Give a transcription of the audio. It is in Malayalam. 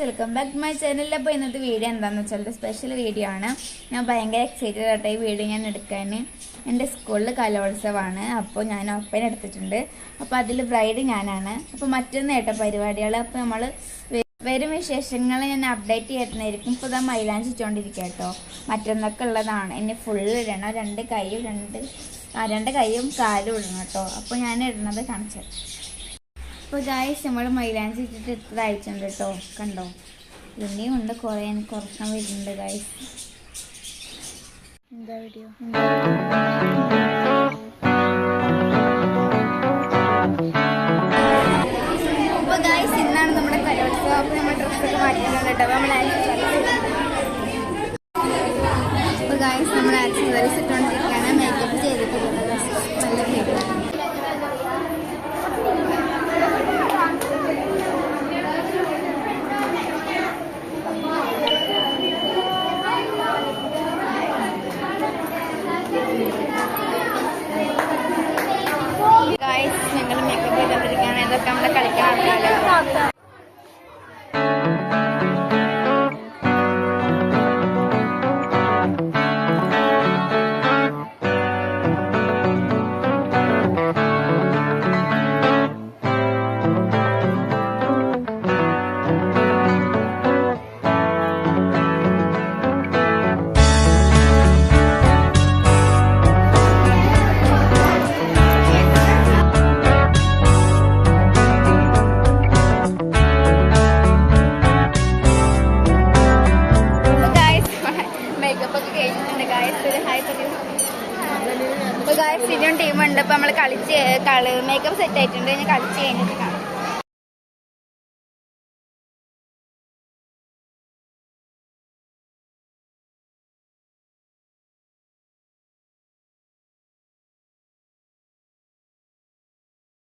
വെൽക്കം ബാക്ക് മൈ ചാനലിൽ അപ്പോൾ ഇന്നത്തെ വീഡിയോ എന്താണെന്ന് വെച്ചാൽ സ്പെഷ്യൽ വീഡിയോ ആണ്. ഞാൻ ഭയങ്കര എക്സൈറ്റഡ് ആയിട്ട് ഈ വീഡിയോ ഞാൻ എടുക്കാൻ എന്റെ സ്കൂളിൽ കലോത്സവമാണ്. അപ്പോൾ ഞാൻ ഒപ്പന എടുത്തിട്ടുണ്ട്. അപ്പോൾ അതിൽ ബ്രൈഡ് ഞാനാണ്. അപ്പോൾ മറ്റൊന്ന് ഏട്ട പരിപാടികൾ അപ്പോൾ നമ്മൾ വരും വിശേഷങ്ങൾ ഞാൻ അപ്ഡേറ്റ് ചെയ്യുന്നതായിരിക്കും ഇപ്പോൾ ഇതാ മൈലാഞ്ചി ചുറ്റോണ്ടിരിക്കുക കേട്ടോ. മറ്റൊന്നൊക്കെ ഉള്ളതാണ്. ഇനി ഫുള്ള് ഇടണം. രണ്ട് കൈയും രണ്ട് ആ രണ്ട് കൈയും കാലും ഇടണം കേട്ടോ. അപ്പോൾ ഞാൻ ഇടുന്നത് കാണിച്ചു അപ്പോൾ ഗായസ് നമ്മൾ മൈലാഞ്ചി ഇട്ടിട്ട് ഇത്ര അയച്ചിട്ടുണ്ട് കേട്ടോ കണ്ടോ? ഇനിയും ഉണ്ട്. കുറേ എനിക്ക് കുറയ്ക്കാൻ വരുന്നുണ്ട് ഗായസ് എന്താ വീഡിയോ അപ്പോൾ ഗായ്സ് ഇന്നാണ് നമ്മുടെ കലോത്സവം. അപ്പോൾ നമ്മൾ ഡ്രസ്സൊക്കെ മാറ്റിയിട്ടുണ്ട് കേട്ടോ അപ്പോൾ നമ്മൾ അപ്പോൾ ഗായ്സ് നമ്മൾ ആക്സസറീസ് ഇട്ടുകൊണ്ടിരിക്കുകയാണ് മേക്കപ്പ് ചെയ്തിട്ടുള്ളത് നല്ല ചെയ്തുകൊണ്ടിരിക്കുകയാണ് ഇതൊക്കെ നമ്മളെ കളിക്കാൻ ആൾക്കാരാണ് അപ്പൊ ഗായസ് ഇനിയും ടീമുണ്ട് ഇപ്പൊ നമ്മൾ കളിച്ച് കളി മേക്കപ്പ് സെറ്റ് ആയിട്ടുണ്ട്. കളിച്ച് കഴിഞ്ഞിട്ട്